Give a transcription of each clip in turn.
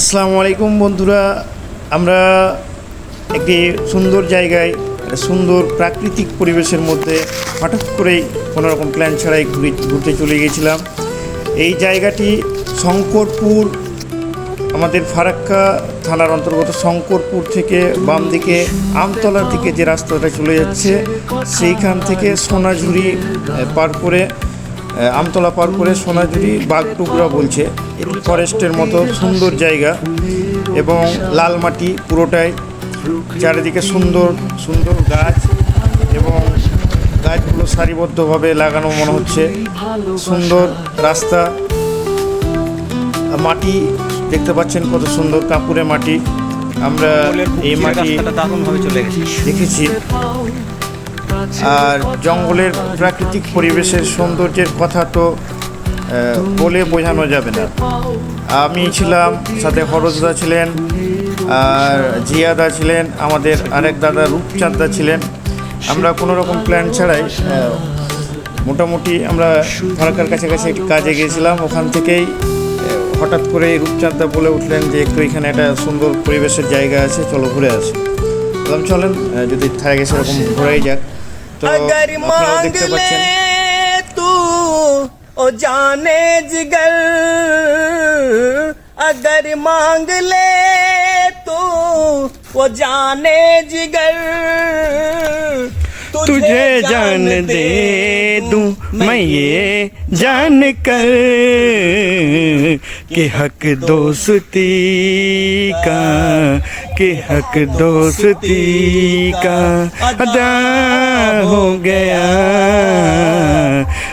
আসসালামু আলাইকুম বন্ধুরা। আমরা একটি সুন্দর জায়গায়, একটা সুন্দর প্রাকৃতিক পরিবেশের মধ্যে হঠাৎ করেই কোনো রকম প্ল্যান ছাড়াই ঘুরে, ঘুরতে চলে গিয়েছিলাম। এই জায়গাটি শঙ্করপুর, আমাদের ফারাক্কা থানার অন্তর্গত শঙ্করপুর থেকে বাম দিকে আমতলার দিকে যে রাস্তাটা চলে যাচ্ছে, সেইখান থেকে সোনাঝুরি পার করে আমতলা পার করে সোনাঝুরি বাগটুকরা বলছে। এটি ফরেস্টের মতো সুন্দর জায়গা এবং লাল মাটি পুরোটাই। চারিদিকে সুন্দর সুন্দর গাছ এবং গাছগুলো সারিবদ্ধভাবে লাগানো মনে হচ্ছে। সুন্দর রাস্তা। মাটি দেখতে পাচ্ছেন কত সুন্দর কাপুরে মাটি। আমরা এই মাটি দেখেছি। আর জঙ্গলের প্রাকৃতিক পরিবেশের সৌন্দর্যের কথা তো বলে বোঝানো যাবে না। আমি ছিলাম, সাথে হরজদা ছিলেন, আর জিয়াদা ছিলেন, আমাদের আরেক দাদা রূপচাঁদদা ছিলেন। আমরা কোনো রকম প্ল্যান ছাড়াই মোটামুটি আমরা ফারাক্কার কাছাকাছি একটি কাজে গিয়েছিলাম। ওখান থেকেই হঠাৎ করে রূপচাঁদদা বলে উঠলেন যে, একটু এখানে একটা সুন্দর পরিবেশের জায়গা আছে, চলো ঘুরে আসি। বললাম, চলেন যদি থাকে সেরকম ঘোরাই যাক। तो अगर मांग ले तू ओ जाने जिगर अगर मांग ले तू वो जाने जिगर। तुझे, तुझे जान दे दूँ मैं ये जान कर कि हक दोस्ती का कि हक दोस्ती का अदा हो गया।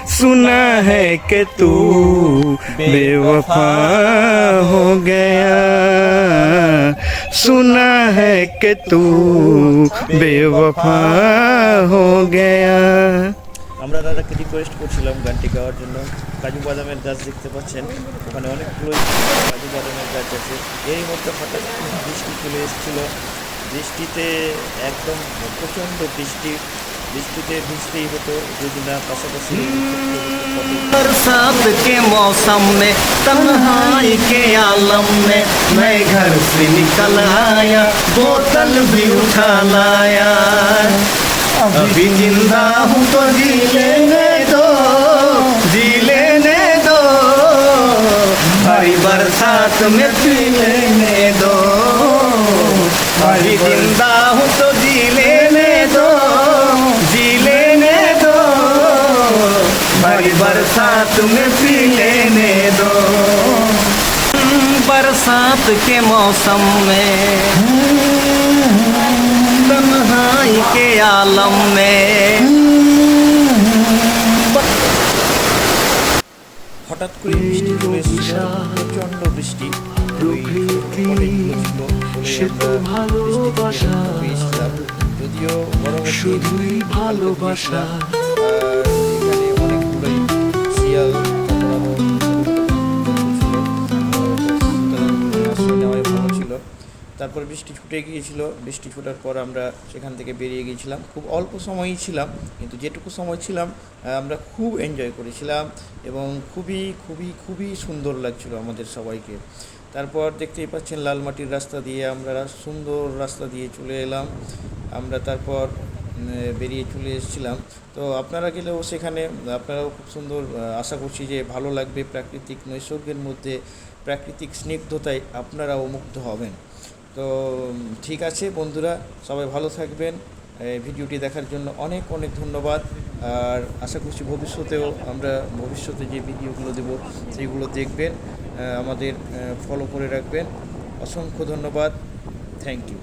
सुना है कि तू बेवफा हो गया। सुना है कि तू बेवफा हो गया। আমরা দাদাকে রিকোয়েস্ট করছিলাম গানটি গাওয়ার জন্য কাজু বাদামের গাছ দেখতে পাচ্ছেন ওখানে অনেকগুলোই কাজু বাদামের গাছ আছে এর মধ্যে হঠাৎ করে বৃষ্টি চলে এসেছিল বৃষ্টিতে একদম প্রচণ্ড বৃষ্টি বৃষ্টিতে ভিজতেই হতো যদি না পাশাপাশি बरसात के मौसम में तन्हाई के आलम में मैं घर से निकल आया बोतल भी उठा लाया अभी ज़िंदा हूँ तो जी लेने दो जी लेने दो हरी बरसात में पी लेने दो। अभी ज़िंदा हूँ तो जी लेने दो। जी लेने दो। भरी बरसात में पी लेने दो। बरसात के मौसम में। तन्हाई के आलम में হঠাৎ করে বৃষ্টি চলে এসেছিল প্রচণ্ড বৃষ্টি ওই অনেকগুলো ছিল বলে আমরা বৃষ্টি থেকে পেয়েছিলাম যদিও গরমের দিন শুধুই ভালোবাসা তারপর বৃষ্টি ছুটে গিয়েছিল। বৃষ্টি ছুটার পর আমরা সেখান থেকে বেরিয়ে গিয়েছিলাম। খুব অল্প সময়ই ছিলাম, কিন্তু যেটুকু সময় ছিলাম আমরা খুব এনজয় করেছিলাম এবং খুবই খুবই খুবই সুন্দর লাগছিল আমাদের সবাইকে। তারপর দেখতেই পাচ্ছেন লাল মাটির রাস্তা দিয়ে আমরা সুন্দর রাস্তা দিয়ে চলে এলাম। আমরা তারপর বেরিয়ে চলে এসেছিলাম। তো আপনারা গেলেও সেখানে, আপনারাও খুব সুন্দর আশা করছি যে ভালো লাগবে। প্রাকৃতিক নৈসর্গের মধ্যে প্রাকৃতিক স্নিগ্ধতায় আপনারাও মুগ্ধ হবেন। তো ঠিক আছে বন্ধুরা, সবাই ভালো থাকবেন। ভিডিওটি দেখার জন্য অনেক অনেক ধন্যবাদ। আর আশা করছি ভবিষ্যতেও আমরা ভবিষ্যতে যে ভিডিওগুলো দেব সেইগুলো দেখবেন আমাদের ফলো করে রাখবেন। অসংখ্য ধন্যবাদ। Thank you